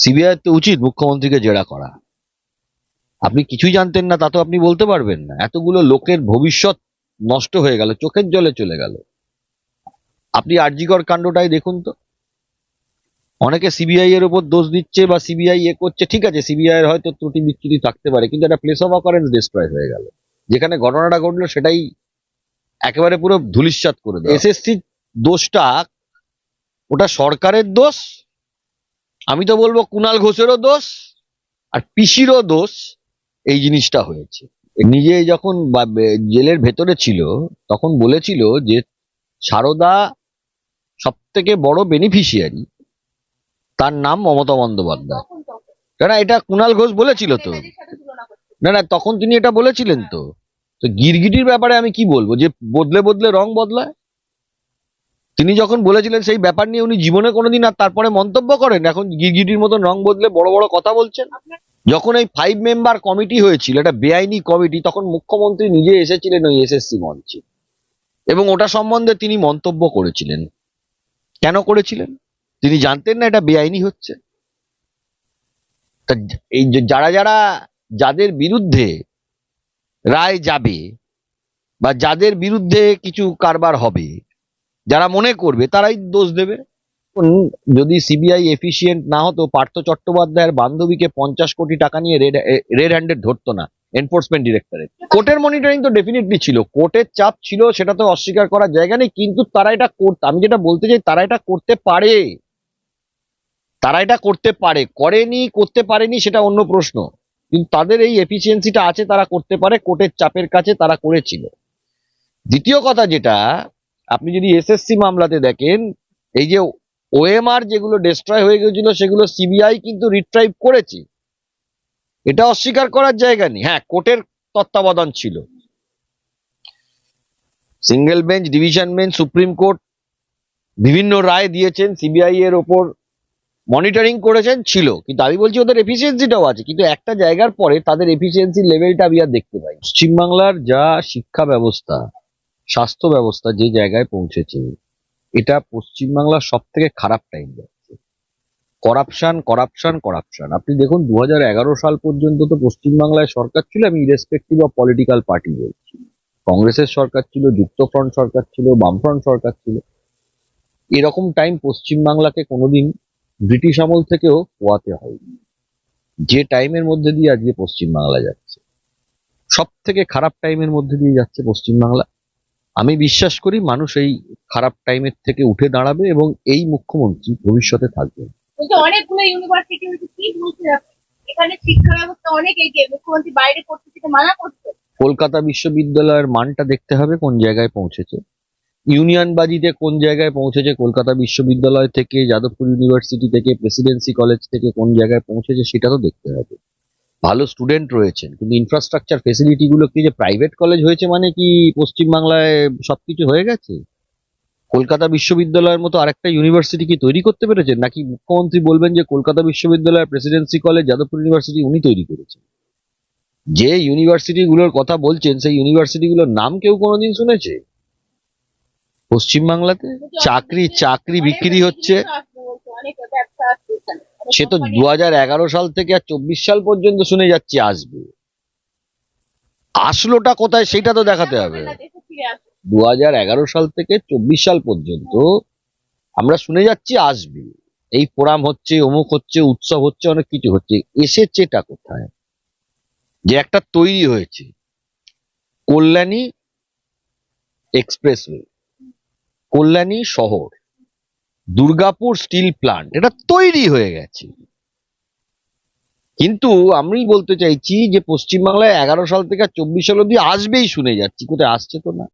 CBI তো উচিত মুখ্যমন্ত্রীকে জেরা করা। আপনি কিছুই জানতেন না, তা তো আপনি বলতে পারবেন না। এতগুলো লোকের ভবিষ্যৎ নষ্ট হয়ে গেল, চোখের জলে চলে গেল। আপনি আরজিকর কাণ্ডটাই দেখুন তো। অনেকে সিবিআই এর উপর দোষ দিচ্ছে বা সিবিআই এ করছে, ঠিক আছে সিবিআই এর হয়তো ত্রুটি বিচ্যুতি থাকতে পারে, কিন্তু একটা প্লেস অফ অকারেন্স ডিস্ট্রয় হয়ে গেল। যেখানে ঘটনাটা ঘটলো সেটাই একেবারে পুরো ধুলিস্বাত করে দেয় এসএসসি দোষটা, ওটা সরকারের দোষ আমি তো বলব কুণাল ঘোষেরও দোষ আর পিসিরও দোষ এই জিনিসটা হয়েছে। নিজে যখন জেলের ভেতরে ছিল, তখন বলেছিল যে সারদা সব থেকে বড় বেনিফিশিয়ারি তার নাম মমতা বন্দ্যোপাধ্যায়। না এটা কুণাল ঘোষ বলেছিল তো। না না, তখন তিনি এটা বলেছিলেন তো। তো গিরগিটির ব্যাপারে আমি কি বলব? যে বদলে বদলে রং বদলায়? তিনি যখন বলেছিলেন সেই ব্যাপার নিয়ে উনি জীবনে কোনোদিন আর তারপরে মন্তব্য করেন। এখন গিরগিটির মতন রং বদলে বড় বড় কথা বলছেন। যখন এই ফাইভ মেম্বার কমিটি হয়েছিল, এটা বেআইনি কমিটি তখন মুখ্যমন্ত্রী নিজে এসেছিলেন ওই এসএসসি মঞ্চে। এবং ওটা সম্বন্ধে তিনি মন্তব্য করেছিলেন। কেন করেছিলেন? তিনি জানতেন না এটা বেআইনি হচ্ছে। এই যারা যারা যাদের বিরুদ্ধে রায় যাবে বা যাদের বিরুদ্ধে কিছু কারবার হবে যারা মনে করবে তারাই দোষ দেবে। যদি সিবিআই এফিসিয়েন্ট না হতো, পার্থ চট্টোপাধ্যায়ের বান্ধবীকে পঞ্চাশ কোটি টাকা নিয়ে রেড রেড হ্যান্ডেড ধরতো না এনফোর্সমেন্ট ডিরেক্টরেট কোর্টের মনিটরিং তো ডেফিনেটলি ছিল। কোর্টের চাপ ছিল, সেটা তো অস্বীকার করার জায়গা নেই, কিন্তু তারা এটা করতে আমি যেটা বলতে চাই, তারা এটা করতে পারে। তারা এটা করতে পারে। করেনি, করতে পারেনি, সেটা অন্য প্রশ্ন। কিন্তু তাদের এই এফিসিয়েন্সিটা আছে, তারা করতে পারে। কোর্টের চাপের কাছে তারা করেছিল। দ্বিতীয় কথা যেটা আপনি যদি এসএসসি মামলাতে দেখেন, এই যে ওএমআর যেগুলো ডিস্ট্রয় হয়ে গেছিল সেগুলো সিবিআই কিন্তু রিট্রাইভ করেছে। এটা অস্বীকার করার জায়গা নেই। হ্যাঁ কোর্টের তত্ত্বাবধান ছিল। Single bench division bench supreme court বিভিন্ন রায় দিয়েছেন সিবিআই এর ওপর মনিটরিং করেছেন, ছিল। কিন্তু আমি বলছি ওদের এফিসিয়েন্সিটাও আছে। কিন্তু একটা জায়গার পরে তাদের এফিসিয়েন্সি লেভেলটা আমি আর দেখতে পাই পশ্চিমবাংলার যা শিক্ষা ব্যবস্থা স্বাস্থ্য ব্যবস্থা যে জায়গায় পৌঁছেছে, এটা পশ্চিমবাংলার সব থেকে খারাপ টাইম যাচ্ছে করাপশান করাপশান করাপশন আপনি দেখুন দু হাজার এগারো সাল পর্যন্ত তো পশ্চিমবাংলায় সরকার ছিল আমি ইরেসপেক্টিভ অফ পলিটিক্যাল পার্টি বলছি। কংগ্রেসের সরকার ছিল, যুক্তফ্রন্ট সরকার ছিল, বামফ্রন্ট সরকার ছিল। এরকম টাইম পশ্চিমবাংলাকে কোনোদিন ব্রিটিশ আমল থেকেও পোয়াতে হয়নি। যে টাইমের মধ্যে দিয়ে আজকে পশ্চিমবাংলা যাচ্ছে সব থেকে খারাপ টাইমের মধ্যে দিয়ে যাচ্ছে পশ্চিমবাংলা। আমি বিশ্বাস করি মানুষ এই খারাপ টাইমের থেকে উঠে দাঁড়াবে এবং এই মুখ্যমন্ত্রী ভবিষ্যতে থাকবে। অনেকগুলো ইউনিভার্সিটি কি এখানে শিক্ষা ব্যবস্থা অনেক এগিয়ে মুখ্যমন্ত্রী বাইরে করতে থেকে মানা করছে। কলকাতা বিশ্ববিদ্যালয়ের মানটা দেখতে হবে কোন জায়গায় পৌঁছেছে। ইউনিয়ন বাজিতে কোন জায়গায় পৌঁছেছে? কলকাতা বিশ্ববিদ্যালয় থেকে যাদবপুর ইউনিভার্সিটি থেকে প্রেসিডেন্সি কলেজ থেকে কোন জায়গায় পৌঁছেছে সেটা তো দেখতে হবে। ভালো স্টুডেন্ট রয়েছেন, কিন্তু ইনফ্রাস্ট্রাকচার ফেসিলিটি গুলো কি যে প্রাইভেট কলেজ হয়েছে মানে কি পশ্চিমবাংলায় সবকিছু হয়ে গেছে? কলকাতা বিশ্ববিদ্যালয়ের মতো আরেকটা ইউনিভার্সিটি কি তৈরি করতে পেরেছেন? নাকি মুখ্যমন্ত্রী বলবেন যে কলকাতা বিশ্ববিদ্যালয়ের প্রেসিডেন্সি কলেজ যাদবপুর ইউনিভার্সিটি উনি তৈরি করেছেন? যে ইউনিভার্সিটি গুলোর কথা বলছেন, সেই ইউনিভার্সিটি গুলোর নাম কেউ কোনোদিন শুনেছে? পশ্চিমবাংলাতে? চাকরি চাকরি বিক্রি হচ্ছে অনেক ব্যবসা আসছে এখানে। অনেক সে তো দু সাল থেকে আর চব্বিশ সাল পর্যন্ত শুনে যাচ্ছি আসবে। আসলোটা কোথায় সেটা তো দেখাতে হবে। দু সাল থেকে চব্বিশ সাল পর্যন্ত আমরা শুনে যাচ্ছি আসবে। এই ফোরাম হচ্ছে অমুক হচ্ছে উৎসব হচ্ছে অনেক কিছু হচ্ছে। এসেছেটা কোথায়? যে একটা তৈরি হয়েছে। কল্যাণী এক্সপ্রেসওয়ে। কল্যাণী শহর। দুর্গাপুর স্টিল প্লান্ট, এটা তৈরি হয়ে গেছে। কিন্তু আমি বলতে চাইছি যে পশ্চিমবাংলায় এগারো সাল থেকে চব্বিশ সাল অব্দি আসবেই শুনে যাচ্ছি, কোথায় আসছে তো না।